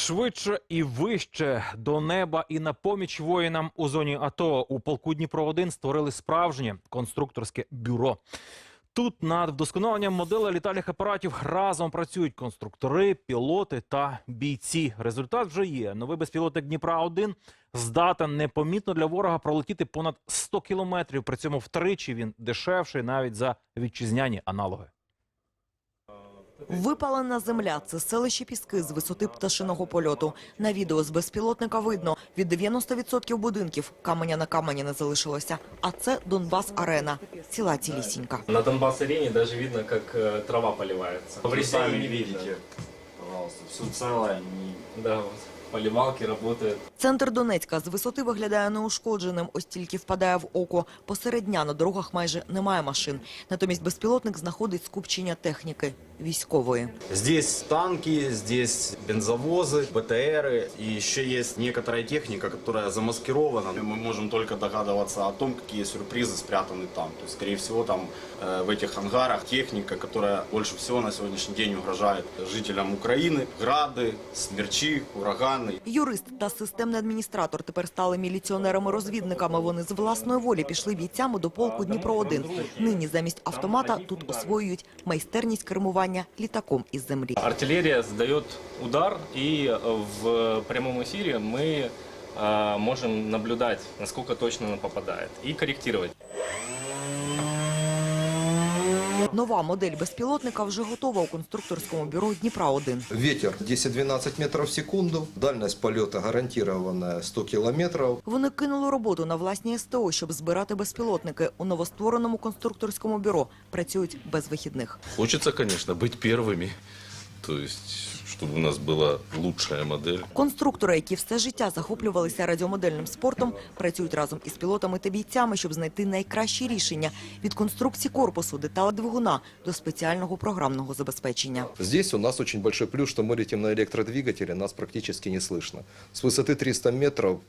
Швидше і вище до неба і на поміч воїнам у зоні АТО у полку Дніпро 1 створили справжнє конструкторське бюро. Тут над вдосконаленням моделей літальних апаратів разом працюють конструктори, пілоти та бійці. Результат вже є. Новий безпілотник Дніпра 1 здатен непомітно для ворога пролетіти понад 100 кілометрів. При цьому втричі він дешевший навіть за вітчизняні аналоги. Випалена земля – це селище Піски з висоти пташиного польоту. На відео з безпілотника видно, від 90% будинків каменя на камені не залишилося. А це Донбас-арена. Ціла цілісінька. На Донбас арені даже видно, как э, трава поливається. В России не бачите, пожалуйста, все ціле. Не... Да, вот Поливалки работают. Центр Донецька з висоти виглядає неушкодженим, ось тільки впадає в око. Посеред дня на дорогах майже немає машин. Натомість безпілотник знаходить скупчення техніки військової. Здесь танки, здесь бензовозы, БТРы. И еще есть некоторая техника, которая замаскирована. Мы можем только догадываться о том, какие сюрпризы спрятаны там. То есть, скорее всего, там э, в этих ангарах техника, которая больше всего на сегодняшний день угрожает жителям Украины. Грады, смерчи, ураганы. Юрист та системний адміністратор тепер стали міліціонерами-розвідниками. Вони з власної волі пішли бійцями до полку Дніпро-1. Нині замість автомата тут освоюють майстерність кермування літаком із землі. Артиллерия задает удар, и э, в прямом эфире мы э, можем наблюдать, насколько точно она попадает, и корректировать. Нова модель безпілотника вже готова у конструкторському бюро Дніпра-1. вітер 10-12 метрів в секунду, Дальність польоту гарантована 100 кілометрів. Вони кинули роботу на власні СТО, щоб збирати безпілотники. У новоствореному конструкторському бюро працюють без вихідних. Хочеться, звісно, бути первыми То есть, чтобы у нас была лучшая модель. Конструктори, які все життя захоплювалися радіомодельним спортом, працюють разом із пілотами та бійцями, щоб знайти найкращі рішення від конструкції корпусу, деталей двигуна до спеціального програмного забезпечення. Здесь у нас очень большой плюс, что мы летим на электродвигателе, нас практически не слышно. С высоты 300 метров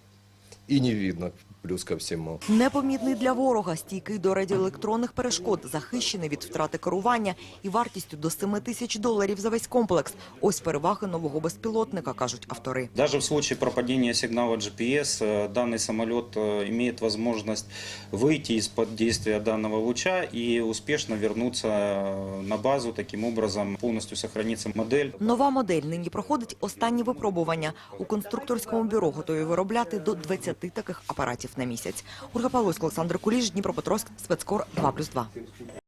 и не видно, плюс ко всему. Непомітний для ворога, стійкий до радіоелектронних перешкод, захищений від втрати керування і вартістю до 7 тисяч доларів за весь комплекс. Ось переваги нового безпілотника, кажуть автори. Даже в случае пропадения сигнала GPS э, данный самолет э, имеет возможность выйти из-под действия данного луча и успешно вернуться э, на базу. Таким образом полностью сохранится модель. Нова модель нині проходить останні випробування. У конструкторському бюро готові виробляти до 20 таких апаратів на місяць. Ольга Павловська, Олександр Куліш, Дніпропетровськ, спецкор 2+,2.